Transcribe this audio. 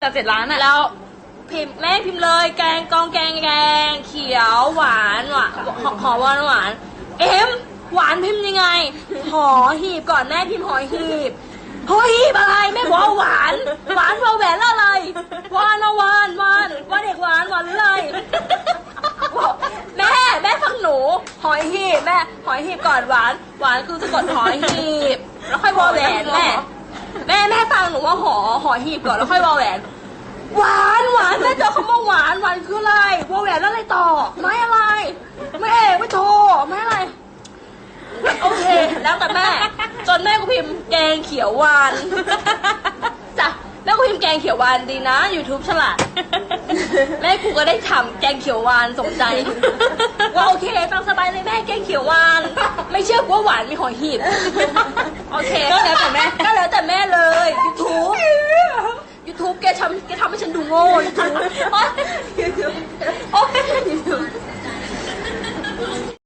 แต่เจ็ดล้านอะแล้วพิมพ์แม่พิมพ์เลยแกงกองแกงแกง เขียวหวานหวานหอหอมหวานหวานเอ็มหวานพิมพ์ยังไง หอหีบก่อนแม่พิมพ์หอหีบหอหีบอะไรแม่บอกว่าหวานหวานวอแหวนแล้วอะไรหวานหวานหวานหวานเด็กหวานหวานหรือะไรบอกแม่แม่ฟังหนู หอยหีบแม่หอยหีบก่อนหวาน หวานคือสะกดหอยหีบ แล้วค่อยวอแหวนแม่ ว่าหอหอหีบก่อนแล้วค่อยวอแหวน หวานหวานแม่เจอคำว่าหวานหวานคืออะไรวอแหวนแล้วอะไรต่อ ไม่อะไร ไม่เอกไม่โทรไม่อะไร โอเค แล้วแต่แม่ จนแม่ก็พิมพ์แกงเขียวหวานจ้ะแม่ก็พิมพ์แกงเขียวหวานดีนะ YouTube ฉลาด แม่กูก็ได้ทำแกงเขียวหวานสมใจว่าโอเคฟังสบายเลยแม่แกงเขียวหวาน ไม่เชื่อกูว่าหวานมีหอยหีบ โอเคก็แล้วแต่แม่ ก็แล้วแต่แม่เลย YouTube YouTube แกทำแกทำให้ฉันดูโง่ YouTube เพราะ